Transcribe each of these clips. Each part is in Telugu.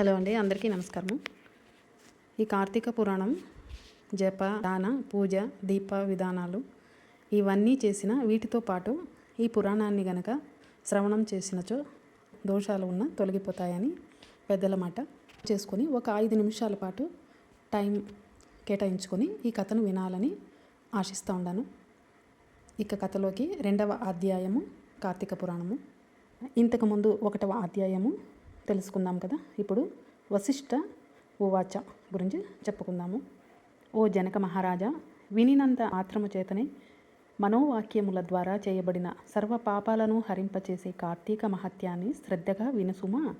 హలో అండి అందరికీ నమస్కారం ఈ కార్తీక పురాణం జప దాన పూజ దీప విధానాలు ఇవన్నీ చేసిన వీటితో పాటు ఈ పురాణాన్ని గనక శ్రవణం చేసినచో దోషాలు ఉన్న తొలగిపోతాయని పెద్దల మాట చేసుకొని ఒక ఐదు నిమిషాల పాటు టైం కేటాయించుకొని ఈ కథను వినాలని ఆశిస్తూ ఉన్నాను ఇక కథలోకి రెండవ అధ్యాయము కార్తీక పురాణము. ఇంతకుముందు ఒకటవ అధ్యాయము తెలుసుకుందాం కదా. ఇప్పుడు వశిష్ఠ ఉవాచ గురించి చెప్పుకుందాము. ఓ జనక మహారాజా వినినంత ఆత్రము చేతనే మనోవాక్యముల ద్వారా చేయబడిన సర్వ పాపాలను హరింపచేసే కార్తీక మహత్యాన్ని శ్రద్ధగా వినుసుమా?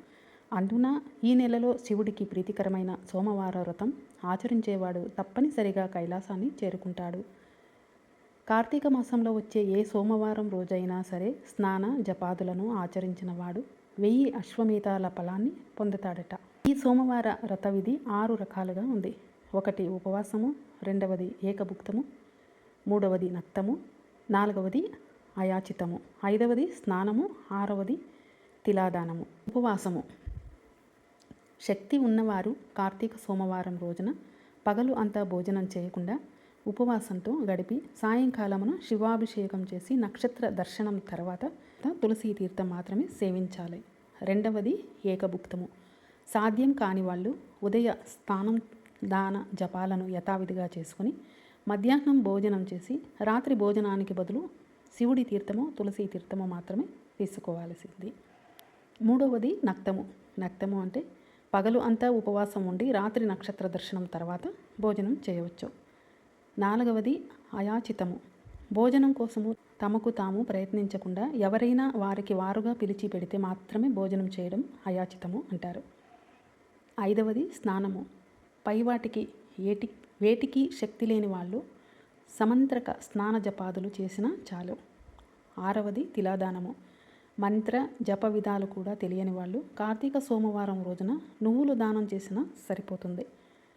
అందున ఈ నెలలో శివుడికి ప్రీతికరమైన సోమవార వ్రతం ఆచరించేవాడు తప్పనిసరిగా కైలాసాన్ని చేరుకుంటాడు. కార్తీక మాసంలో వచ్చే ఏ సోమవారం రోజైనా సరే స్నాన జపాదులను ఆచరించిన వాడు వెయ్యి అశ్వమేధాల ఫలాన్ని పొందుతాడట. ఈ సోమవార రథ విధి ఆరు రకాలుగా ఉంది. ఒకటి ఉపవాసము రెండవది ఏకభుక్తము మూడవది నక్తము నాలుగవది అయాచితము ఐదవది స్నానము ఆరవది తిలాదానము. ఉపవాసము. శక్తి ఉన్నవారు కార్తీక సోమవారం రోజున పగలు అంతా భోజనం చేయకుండా ఉపవాసంతో గడిపి సాయంకాలమున శివాభిషేకం చేసి నక్షత్ర దర్శనం తర్వాత తులసి తీర్థం మాత్రమే సేవించాలి. రెండవది ఏకభుక్తము. సాధ్యం కాని వాళ్ళు ఉదయ స్థానం దాన జపాలను యథావిధిగా చేసుకుని మధ్యాహ్నం భోజనం చేసి రాత్రి భోజనానికి బదులు శివుడి తీర్థము తులసి తీర్థము మాత్రమే తీసుకోవాల్సింది. మూడవది నక్తము. నక్తము అంటే పగలు అంతా ఉపవాసం ఉండి రాత్రి నక్షత్ర దర్శనం తర్వాత భోజనం చేయవచ్చు. నాలుగవది అయాచితము. భోజనం కోసము తమకు తాము ప్రయత్నించకుండా ఎవరైనా వారికి వారుగా పిలిచి పెడితే మాత్రమే భోజనం చేయడం అయాచితము అంటారు. ఐదవది స్నానము. పైవాటికి ఏటి వేటికి శక్తి లేని వాళ్ళు సమంత్రక స్నాన జపాదులు చేసినా చాలు. ఆరవది తిలాదానము. మంత్ర జప విధాలు కూడా తెలియని వాళ్ళు కార్తీక సోమవారం రోజున నువ్వులు దానం చేసినా సరిపోతుంది.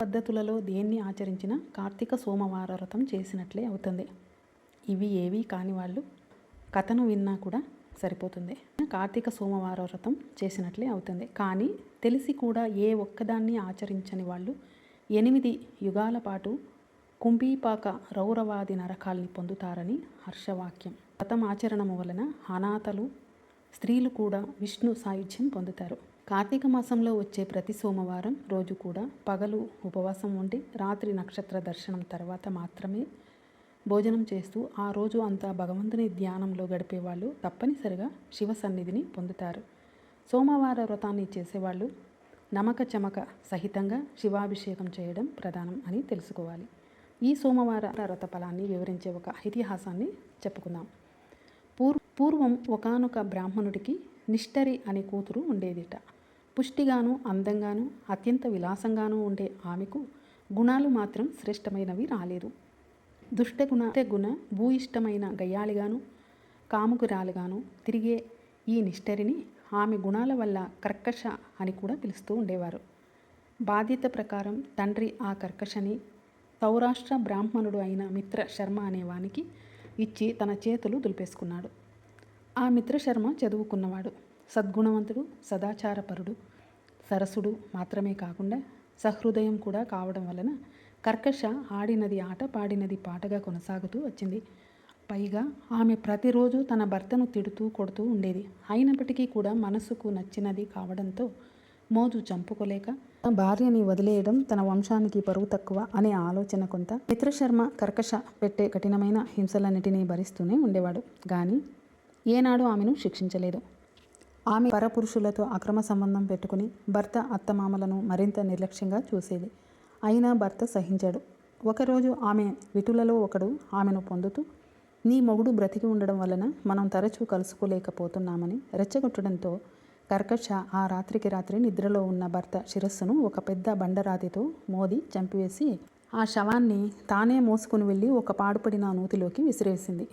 పద్ధతులలో దేన్ని ఆచరించినా కార్తీక సోమవార వ్రతం చేసినట్లే అవుతుంది. ఇవి ఏవి కాని వాళ్ళు కథను విన్నా కూడా సరిపోతుంది. కార్తీక సోమవార వ్రతం చేసినట్లే అవుతుంది. కానీ తెలిసి కూడా ఏ ఒక్కదాన్ని ఆచరించని వాళ్ళు ఎనిమిది యుగాల పాటు కుంభీపాక రౌరవాది నరకాల్ని పొందుతారని హర్షవాక్యం. వ్రతం ఆచరణము వలన అనాథలు స్త్రీలు కూడా విష్ణు సాయుధ్యం పొందుతారు. కార్తీక మాసంలో వచ్చే ప్రతి సోమవారం రోజు కూడా పగలు ఉపవాసం ఉండి రాత్రి నక్షత్ర దర్శనం తర్వాత మాత్రమే భోజనం చేస్తూ ఆ రోజు అంతా భగవంతుని ధ్యానంలో గడిపేవాళ్ళు తప్పనిసరిగా శివ సన్నిధిని పొందుతారు. సోమవార వ్రతాన్ని చేసేవాళ్ళు నమక చమక సహితంగా శివాభిషేకం చేయడం ప్రధానం అని తెలుసుకోవాలి. ఈ సోమవార వ్రత ఫలాన్ని వివరించే ఒక ఇతిహాసాన్ని చెప్పుకుందాం. పూర్ పూర్వం ఒకనొక బ్రాహ్మణుడికి నిష్టరి అనే కూతురు ఉండేదిట. పుష్టిగాను అందంగాను అత్యంత విలాసంగాను ఉండే ఆమెకు గుణాలు మాత్రం శ్రేష్టమైనవి రాలేదు. దుష్టగుణ గుణ భూయిష్టమైన గయ్యాళిగాను కాముకురాలుగాను తిరిగే ఈ నిష్టరిని ఆమె గుణాల వల్ల కర్కశ అని కూడా పిలుస్తూ ఉండేవారు. బాధ్యత ప్రకారం తండ్రి ఆ కర్కశని సౌరాష్ట్ర బ్రాహ్మణుడు అయిన మిత్ర శర్మ అనేవానికి ఇచ్చి తన చేతులు దులిపేసుకున్నాడు. ఆ మిత్ర శర్మ చదువుకున్నవాడు. సద్గుణవంతుడు సదాచారపరుడు సరసుడు మాత్రమే కాకుండా సహృదయం కూడా కావడం వలన కర్కశ ఆడినది ఆట పాడినది పాటగా కొనసాగుతూ వచ్చింది. పైగా ఆమె ప్రతిరోజు తన భర్తను తిడుతూ కొడుతూ ఉండేది. అయినప్పటికీ కూడా మనసుకు నచ్చినది కావడంతో మోజు చంపుకోలేక భార్యని వదిలేయడం తన వంశానికి పరువు తక్కువ అనే ఆలోచన కొంత మిత్రశర్మ కర్కశ పెట్టే కఠినమైన హింసలన్నిటినీ భరిస్తూనే ఉండేవాడు. కానీ ఏనాడు ఆమెను శిక్షించలేదు. ఆమె పరపురుషులతో అక్రమ సంబంధం పెట్టుకుని భర్త అత్తమామలను మరింత నిర్లక్ష్యంగా చూసేది. అయినా భర్త సహించాడు. ఒకరోజు ఆమె విటులలో ఒకడు ఆమెను పొందుతూ నీ మొగుడు బ్రతికి ఉండడం వలన మనం తరచూ కలుసుకోలేకపోతున్నామని రెచ్చగొట్టడంతో కర్కశ ఆ రాత్రికి రాత్రి నిద్రలో ఉన్న భర్త శిరస్సును ఒక పెద్ద బండరాతితో మోది చంపివేసి ఆ శవాన్ని తానే మోసుకుని వెళ్ళి ఒక పాడుపడిన నూతిలోకి విసిరేసింది.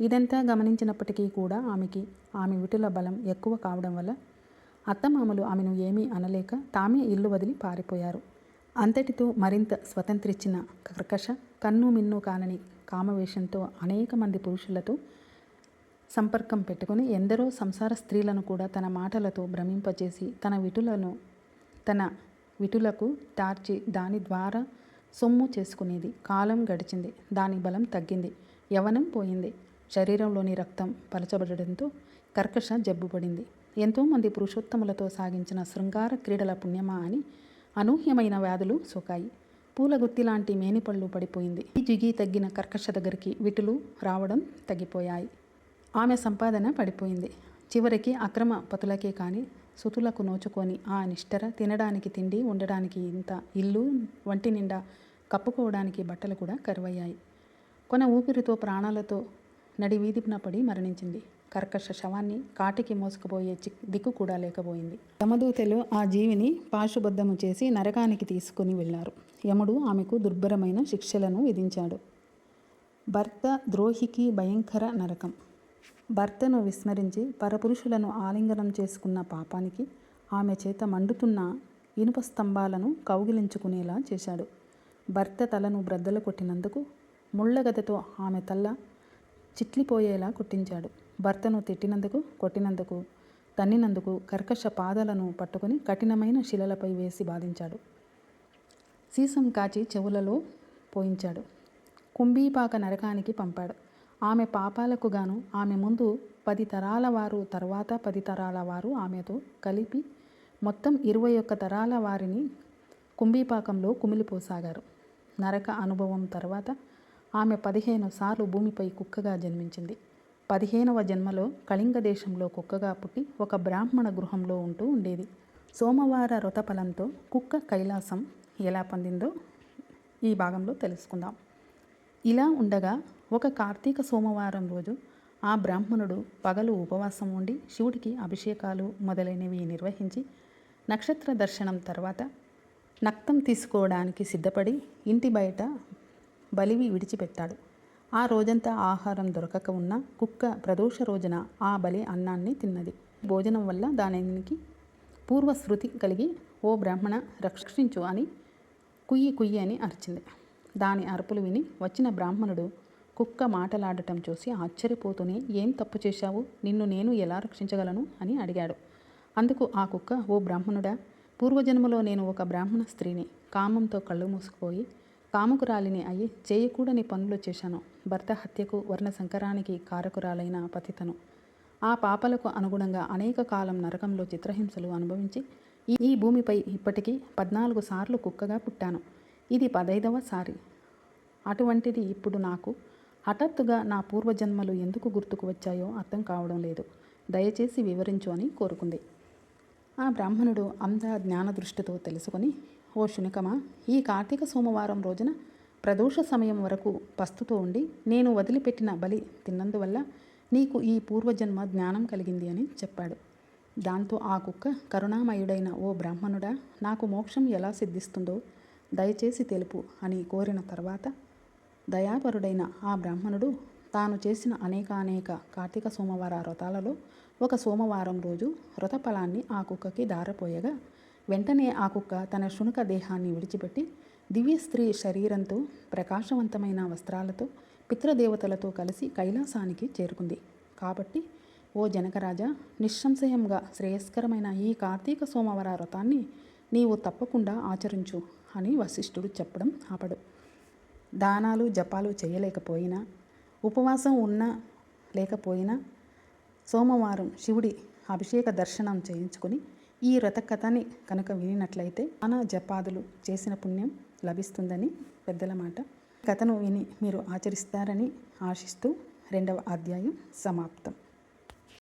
ఇదంతా గమనించినప్పటికీ కూడా ఆమెకి ఆమె విటుల బలం ఎక్కువ కావడం వల్ల అత్తమామలు ఆమెను ఏమీ అనలేక తామే ఇల్లు వదిలి పారిపోయారు. అంతటితో మరింత స్వతంత్రించిన కర్కశ కన్ను మిన్ను కానని కామవేషంతో అనేక మంది పురుషులతో సంపర్కం పెట్టుకుని ఎందరో సంసార స్త్రీలను కూడా తన మాటలతో భ్రమింపజేసి తన విటులను తన విటులకు టార్చి దాని ద్వారా సొమ్ము చేసుకునేది. కాలం గడిచింది. దాని బలం తగ్గింది. యవనం పోయింది. శరీరంలోని రక్తం పలచబడడంతో కర్కశ జబ్బుపడింది. ఎంతోమంది పురుషోత్తములతో సాగించిన శృంగార క్రీడల పుణ్యమా అని అనూహ్యమైన వ్యాధులు సోకాయి. పూల గుత్తి లాంటి మేనిపళ్ళు పడిపోయింది. ఈ జిగి తగ్గిన కర్కశ దగ్గరికి విటులు రావడం తగ్గిపోయాయి. ఆమె సంపాదన పడిపోయింది. చివరికి అక్రమ పతులకే కానీ సుతులకు నోచుకొని ఆ నిష్టర తినడానికి తిండి ఉండడానికి ఇంత ఇల్లు వంటి నిండా కప్పుకోవడానికి బట్టలు కూడా కరువయ్యాయి. కొన ఊపిరితో ప్రాణాలతో నడి వీధిన పడి మరణించింది. కర్కశ శవాన్ని కాటికి మోసుకుపోయే దిక్కు కూడా లేకపోయింది. యమదూతలు ఆ జీవిని పాశుబద్ధము చేసి నరకానికి తీసుకుని వెళ్ళారు. యముడు ఆమెకు దుర్భరమైన శిక్షలను విధించాడు. భర్త ద్రోహికి భయంకర నరకం. భర్తను విస్మరించి పరపురుషులను ఆలింగనం చేసుకున్న పాపానికి ఆమె చేత మండుతున్న ఇనుప స్తంభాలను కౌగిలించుకునేలా చేశాడు. భర్త తలను బ్రద్దలు కొట్టినందుకు ముళ్ళగదతో ఆమె తల్ల చిట్లిపోయేలా కొట్టించాడు. భర్తను తిట్టినందుకు కొట్టినందుకు తన్నినందుకు కర్కశ పాదాలను పట్టుకొని కఠినమైన శిలలపై వేసి బాధించాడు. సీసం కాచి చెవులలో పోయించాడు. కుంభీపాక నరకానికి పంపాడు. ఆమె పాపాలకు గాను ఆమె ముందు పది తరాల వారు తర్వాత పది తరాల వారు ఆమెతో కలిపి మొత్తం ఇరవై ఒక్క తరాల వారిని కుంభీపాకంలో కుమిలిపోసాగారు. నరక అనుభవం తర్వాత ఆమె పదిహేను సార్లు భూమిపై కుక్కగా జన్మించింది. పదిహేనవ జన్మలో కళింగ దేశంలో కుక్కగా పుట్టి ఒక బ్రాహ్మణ గృహంలో ఉంటూ ఉండేది. సోమవార వ్రతఫలంతో కుక్క కైలాసం ఎలా పొందిందో ఈ భాగంలో తెలుసుకుందాం. ఇలా ఉండగా ఒక కార్తీక సోమవారం రోజు ఆ బ్రాహ్మణుడు పగలు ఉపవాసం ఉండి శివుడికి అభిషేకాలు మొదలైనవి నిర్వహించి నక్షత్ర దర్శనం తర్వాత నక్తం తీసుకోవడానికి సిద్ధపడి ఇంటి బయట బలివి విడిచిపెట్టాడు. ఆ రోజంతా ఆహారం దొరకక ఉన్న కుక్క ప్రదోష రోజున ఆ బలి అన్నాన్ని తిన్నది. భోజనం వల్ల దానికి పూర్వశృతి కలిగి ఓ బ్రాహ్మణ రక్షించు అని కుయ్యి కుయ్యి అని అరిచింది. దాని అరుపులు విని వచ్చిన బ్రాహ్మణుడు కుక్క మాటలాడటం చూసి ఆశ్చర్యపోతూనే ఏం తప్పు చేశావు? నిన్ను నేను ఎలా రక్షించగలను? అని అడిగాడు. అందుకు ఆ కుక్క ఓ బ్రాహ్మణుడా పూర్వజన్మలో నేను ఒక బ్రాహ్మణ స్త్రీని కామంతో కళ్ళు మూసుకుపోయి కాముకురాలిని అయి చేయకూడని పనులు చేశాను. భర్త హత్యకు వర్ణ సంకరానికి కారకురాలైన పతితను. ఆ పాపలకు అనుగుణంగా అనేక కాలం నరకంలో చిత్రహింసలు అనుభవించి ఈ- భూమిపై ఇప్పటికీ పద్నాలుగు సార్లు కుక్కగా పుట్టాను. ఇది పదైదవ సారి. అటువంటిది ఇప్పుడు నాకు. హఠాత్తుగా నా పూర్వజన్మలు ఎందుకు గుర్తుకు వచ్చాయో అర్థం కావడం లేదు. దయచేసి వివరించు అని కోరుకుంది. ఆ బ్రాహ్మణుడు అంధ జ్ఞాన దృష్టితో తెలుసుకొని ఓ శునకమా ఈ కార్తీక సోమవారం రోజున ప్రదోష సమయం వరకు పస్తుతో ఉండి నేను వదిలిపెట్టిన బలి తిన్నందువల్ల నీకు ఈ పూర్వజన్మ జ్ఞానం కలిగింది అని చెప్పాడు. దాంతో ఆ కుక్క కరుణామయుడైన ఓ బ్రాహ్మణుడా నాకు మోక్షం ఎలా సిద్ధిస్తుందో దయచేసి తెలుపు అని కోరిన తర్వాత దయాపరుడైన ఆ బ్రాహ్మణుడు తాను చేసిన అనేకానేక కార్తీక సోమవార వ్రతాలలో ఒక సోమవారం రోజు వ్రతఫలాన్ని ఆ కుక్కకి దారపోయగా వెంటనే ఆ కుక్క తన శునక దేహాన్ని విడిచిపెట్టి దివ్య స్త్రీ శరీరంతో ప్రకాశవంతమైన వస్త్రాలతో పితృదేవతలతో కలిసి కైలాసానికి చేరుకుంది. కాబట్టి ఓ జనకరాజా నిస్సంశయంగా శ్రేయస్కరమైన ఈ కార్తీక సోమవార వ్రతాన్ని నీవు తప్పకుండా ఆచరించు అని వశిష్ఠుడు చెప్పడం ఆపడు. దానాలు జపాలు చేయలేకపోయినా ఉపవాసం ఉన్నా లేకపోయినా సోమవారం శివుడి అభిషేక దర్శనం చేయించుకొని ఈ వ్రత కథని కనుక వినినట్లయితే మన జపాదులు చేసిన పుణ్యం లభిస్తుందని పెద్దల మాట. కథను విని మీరు ఆచరిస్తారని ఆశిస్తూ రెండవ అధ్యాయం సమాప్తం.